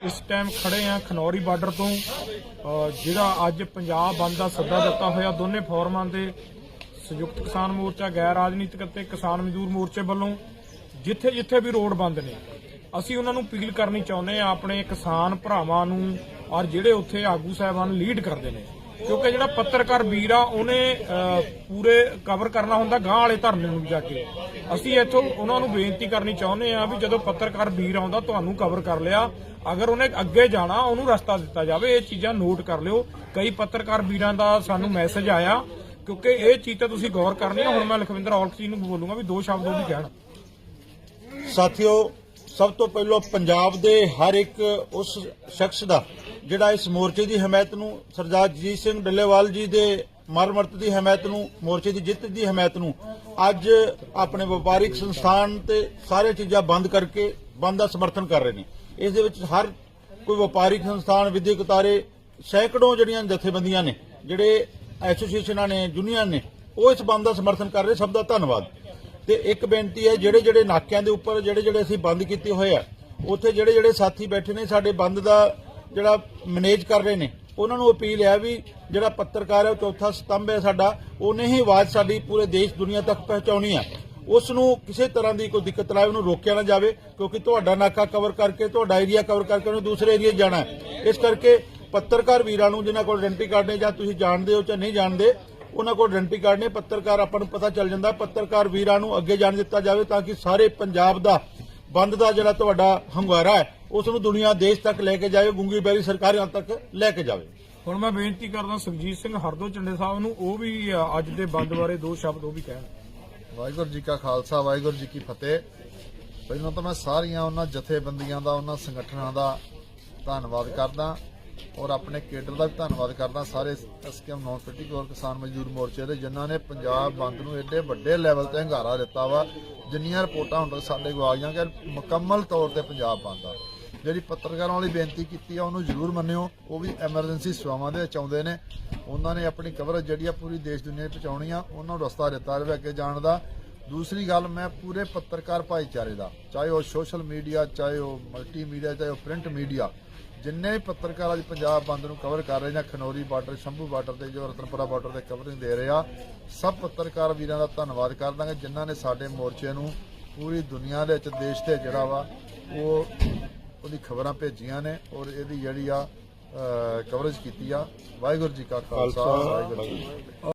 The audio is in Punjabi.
ਇਸ ਟਾਈਮ ਖੜੇ ਆ ਖਨੌਰੀ ਬਾਰਡਰ ਤੋਂ ਜਿਹੜਾ ਅੱਜ ਪੰਜਾਬ ਬੰਦ ਦਾ ਸੱਦਾ ਦਿੱਤਾ ਹੋਇਆ, ਦੋਨੇ ਫੋਰਮਾਂ ਦੇ ਸੰਯੁਕਤ ਕਿਸਾਨ ਮੋਰਚਾ, ਗੈਰ ਰਾਜਨੀਤਿਕ ਅਤੇ ਕਿਸਾਨ ਮਜ਼ਦੂਰ ਮੋਰਚੇ ਵੱਲੋਂ ਜਿੱਥੇ ਜਿੱਥੇ ਵੀ ਰੋਡ ਬੰਦ ਨੇ, ਅਸੀਂ ਉਹਨਾਂ ਨੂੰ ਅਪੀਲ ਕਰਨੀ ਚਾਹੁੰਦੇ ਆ ਆਪਣੇ ਕਿਸਾਨ ਭਰਾਵਾਂ ਨੂੰ ਔਰ ਜਿਹੜੇ ਉੱਥੇ ਆਗੂ ਸਾਹਿਬਾਨ ਲੀਡ ਕਰਦੇ ਨੇ। ਕਿਉਂਕਿ ਜਿਹੜਾ ਪੱਤਰਕਾਰ ਵੀਰ ਆ, ਉਹਨੇ ਪੂਰੇ ਕਵਰ ਕਰਨਾ ਹੁੰਦਾ ਗਾਂ ਵਾਲੇ ਧਰਨੇ ਨੂੰ ਜਾ ਕੇ। ਅਸੀਂ ਇੱਥੋਂ ਉਹਨਾਂ ਨੂੰ ਬੇਨਤੀ ਕਰਨੀ ਚਾਹੁੰਦੇ ਆ ਵੀ ਜਦੋਂ ਪੱਤਰਕਾਰ ਵੀਰ ਆਉਂਦਾ, ਤੁਹਾਨੂੰ ਕਵਰ ਕਰ ਲਿਆ। ਅਗਰ ਉਹਨੇ ਅੱਗੇ ਜਾਣਾ, ਉਹਨੂੰ ਰਸਤਾ ਦਿੱਤਾ ਜਾਵੇ, ਇਹ ਚੀਜ਼ਾਂ ਨੋਟ ਕਰ ਲਿਓ। ਕਈ ਪੱਤਰਕਾਰ ਵੀਰਾਂ ਦਾ ਸਾਨੂੰ ਮੈਸੇਜ ਆਇਆ, ਕਿਉਂਕਿ ਇਹ ਚੀਜ਼ ਤੇ ਤੁਸੀਂ ਗੌਰ ਕਰਨੀ ਆ। ਹੁਣ ਮੈਂ ਲਖਵਿੰਦਰ ਔਲਖ ਜੀ ਨੂੰ ਬੋਲੂਗਾ ਵੀ ਦੋ ਸ਼ਬਦ ਉਹ ਵੀ ਕਹਿਣ। ਸਾਥੀਓ, ਸਭ ਤੋਂ ਪਹਿਲਾਂ ਪੰਜਾਬ ਦੇ ਹਰ ਇੱਕ ਉਸ ਸ਼ਖਸ ਦਾ ਜਿਹੜਾ ਇਸ ਮੋਰਚੇ ਦੀ ਹਮਾਇਤ ਨੂੰ ਸਰਦਾਰ ਜੀਤ ਸਿੰਘ ਡੱਲੇਵਾਲ ਜੀ ਦੇ ਮਰਮਰਤ ਦੀ ਹਮਾਇਤ ਨੂੰ, ਮੋਰਚੇ ਦੀ ਜਿੱਤ ਦੀ ਹਮਾਇਤ ਨੂੰ ਅੱਜ ਆਪਣੇ ਵਪਾਰਿਕ ਸੰਸਥਾਨ ਤੇ ਸਾਰੇ ਚੀਜ਼ਾਂ ਬੰਦ ਕਰਕੇ ਬੰਦ ਦਾ ਸਮਰਥਨ ਕਰ ਰਹੇ ਨੇ। ਇਸ ਦੇ ਵਿੱਚ ਹਰ ਕੋਈ ਵਪਾਰਿਕ ਸੰਸਥਾਨ, ਵਿਦਿਅਕ ਅਦਾਰੇ ਸੈਂਕੜੋਂ ਜਿਹੜੀਆਂ ਜਥੇਬੰਦੀਆਂ ਨੇ, ਜਿਹੜੇ ਐਸੋਸੀਏਸ਼ਨਾਂ ਨੇ, ਯੂਨੀਅਨ ਨੇ, ਉਹ ਇਸ ਬੰਦ ਦਾ ਸਮਰਥਨ ਕਰ ਰਹੇ, ਸਭ ਦਾ ਧੰਨਵਾਦ। ਤੇ ਇੱਕ ਬੇਨਤੀ ਹੈ ਜਿਹੜੇ ਜਿਹੜੇ ਨਾਕਿਆਂ ਦੇ ਉੱਪਰ ਜਿਹੜੇ ਜਿਹੜੇ ਅਸੀਂ ਬੰਦ ਕੀਤੇ ਹੋਏ ਆ, ਉੱਥੇ ਜਿਹੜੇ ਜਿਹੜੇ ਸਾਥੀ ਬੈਠੇ ਨੇ, ਸਾਡੇ ਬੰਦ ਦਾ ਜਿਹੜਾ ਮੈਨੇਜ ਕਰ ਰਹੇ ਨੇ, ਉਹਨਾਂ ਨੂੰ ਅਪੀਲ ਹੈ ਵੀ ਜਿਹੜਾ ਪੱਤਰਕਾਰ ਹੈ, ਉਹ ਚੌਥਾ ਸਤੰਭ ਹੈ ਸਾਡਾ, ਉਹਨੇ ਹੀ ਆਵਾਜ਼ ਸਾਡੀ ਪੂਰੇ ਦੇਸ਼ ਦੁਨੀਆ ਤੱਕ ਪਹੁੰਚਾਉਣੀ ਹੈ। ਉਸ ਨੂੰ ਕਿਸੇ ਤਰ੍ਹਾਂ ਦੀ ਕੋਈ ਦਿੱਕਤ ਨਾ ਉਹਨੂੰ ਰੋਕਿਆ ਨਾ ਜਾਵੇ, ਕਿਉਂਕਿ ਤੁਹਾਡਾ ਨਾਕਾ ਕਵਰ ਕਰਕੇ, ਤੁਹਾਡਾ ਏਰੀਆ ਕਵਰ ਕਰਕੇ ਉਹਨੇ ਦੂਸਰੇ ਏਰੀਆ ਜਾਣਾ ਇਸ ਕਰਕੇ ਪੱਤਰਕਾਰ ਵੀਰਾਂ ਨੂੰ, ਜਿਨ੍ਹਾਂ ਕੋਲ ਆਇਡੈਂਟੀ ਕਾਰਡ ਨੇ ਜਾਂ ਤੁਸੀਂ ਜਾਣਦੇ ਹੋ ਜਾਂ ਨਹੀਂ ਜਾਣਦੇ, ਉਹਨਾਂ ਕੋਲ ਆਇਡੈਂਟੀ ਕਾਰਡ ਨੇ, ਪੱਤਰਕਾਰ ਆਪਾਂ ਨੂੰ ਪਤਾ ਚੱਲ ਜਾਂਦਾ, ਪੱਤਰਕਾਰ ਵੀਰਾਂ ਨੂੰ ਅੱਗੇ ਜਾਣ ਦਿੱਤਾ ਜਾਵੇ ਤਾਂ ਕਿ ਸਾਰੇ ਪੰਜਾਬ ਦਾ ਬੰਦ ਦਾ ਜਿਹੜਾ ਤੁਹਾਡਾ ਹੰਗਾਰਾ ਹੈ ਉਸ ਨੂੰ ਦੁਨੀਆ ਦੇਸ਼ ਤੱਕ ਲੈ ਕੇ ਜਾਵੇ ਗੁੰਗੀ ਬੈਰੀ ਸਰਕਾਰਾਂ ਤੱਕ ਲੈ ਕੇ ਜਾਵੇ। ਹੁਣ ਮੈਂ ਬੇਨਤੀ ਕਰਦਾ ਸੁਖਜੀਤ ਸਿੰਘ ਹਰਦੋ ਚੰਡੇ ਸਾਹਿਬ ਨੂੰ ਉਹ ਵੀ ਅੱਜ ਦੇ ਬੰਦ ਬਾਰੇ ਦੋ ਸ਼ਬਦ ਉਹ ਵੀ ਕਹਿਣ। ਵਾਹਿਗੁਰੂ ਜੀ ਕਾ ਖਾਲਸਾ ਵਾਹਿਗੁਰੂ ਜੀ ਕੀ ਫਤਿਹ। ਪਹਿਲਾਂ ਤਾਂ ਮੈਂ ਸਾਰੀਆਂ ਉਹਨਾਂ ਜਥੇਬੰਦੀਆਂ ਦਾ ਉਹਨਾਂ ਸੰਗਠਨਾਂ ਦਾ ਧੰਨਵਾਦ ਕਰਦਾ ਔਰ ਆਪਣੇ ਕੇਡਰ ਦਾ ਵੀ ਧੰਨਵਾਦ ਕਰਦਾ। ਸਾਰੇ ਐਸਕੇਐਮ ਨੌਨ ਪੋਲੀਟੀਕਲ ਕਿਸਾਨ ਮਜ਼ਦੂਰ ਮੋਰਚੇ ਦੇ ਜਿਨ੍ਹਾਂ ਨੇ ਪੰਜਾਬ ਬੰਦ ਨੂੰ ਏਡੇ ਵੱਡੇ ਲੈਵਲ ਤੇ ਹੰਗਾਰਾ ਦਿੱਤਾ ਵਾ। ਜਿੰਨੀਆਂ ਰਿਪੋਰਟਾਂ ਹੁਣ ਤੱਕ ਸਾਡੇ ਕੋਲ ਆਈਆਂ ਕਿ ਮੁਕੰਮਲ ਤੌਰ ਤੇ ਪੰਜਾਬ ਬੰਦ ਆ। ਜਿਹੜੀ ਪੱਤਰਕਾਰਾਂ ਵਾਲੀ ਬੇਨਤੀ ਕੀਤੀ ਆ, ਉਹਨੂੰ ਜ਼ਰੂਰ ਮੰਨਿਓ। ਉਹ ਵੀ ਐਮਰਜੈਂਸੀ ਸੇਵਾਵਾਂ ਦੇ ਵਿੱਚ ਆਉਂਦੇ ਨੇ। ਉਹਨਾਂ ਨੇ ਆਪਣੀ ਕਵਰੇਜ ਜਿਹੜੀ ਆ ਪੂਰੀ ਦੇਸ਼ ਦੁਨੀਆ 'ਚ ਪਹੁੰਚਾਉਣੀ ਆ, ਉਹਨਾਂ ਨੂੰ ਰਸਤਾ ਦਿੱਤਾ ਜਾਵੇ ਅੱਗੇ ਜਾਣ ਦਾ। ਦੂਸਰੀ ਗੱਲ, ਮੈਂ ਪੂਰੇ ਪੱਤਰਕਾਰ ਭਾਈਚਾਰੇ ਦਾ, ਚਾਹੇ ਉਹ ਸੋਸ਼ਲ ਮੀਡੀਆ ਚਾਹੇ ਉਹ ਮਲਟੀਮੀਡੀਆ ਚਾਹੇ ਉਹ ਪ੍ਰਿੰਟ ਮੀਡੀਆ ਜਿੰਨੇ ਵੀ ਪੱਤਰਕਾਰ ਅੱਜ ਪੰਜਾਬ ਬੰਦ ਨੂੰ ਕਵਰ ਕਰ ਰਹੇ ਜਾਂ ਖਨੌਰੀ ਬਾਰਡਰ ਸ਼ੰਭੂ ਬਾਰਡਰ ਤੇ ਜੋ ਰਤਨਪੁਰਾ ਬਾਰਡਰ ਤੇ ਕਵਰਿੰਗ ਦੇ ਰਹੇ ਆ, ਸਭ ਪੱਤਰਕਾਰ ਵੀਰਾਂ ਦਾ ਧੰਨਵਾਦ ਕਰਦਾਂਗੇ ਜਿਨ੍ਹਾਂ ਨੇ ਸਾਡੇ ਮੋਰਚੇ ਨੂੰ ਪੂਰੀ ਦੁਨੀਆ ਦੇ ਵਿੱਚ, ਦੇਸ਼ ਤੇ ਜਿਹੜਾ ਵਾ, ਉਹ ਉਹਦੀ ਖਬਰਾਂ ਭੇਜੀਆਂ ਨੇ ਔਰ ਇਹਦੀ ਜਿਹੜੀ ਆ ਕਵਰੇਜ ਕੀਤੀ ਆ। ਵਾਹਿਗੁਰੂ ਜੀ ਕਾ ਖਾਲਸਾ। ਵਾਹਿਗੁਰੂ ਜੀ ਕੀ ਫਤਿਹ।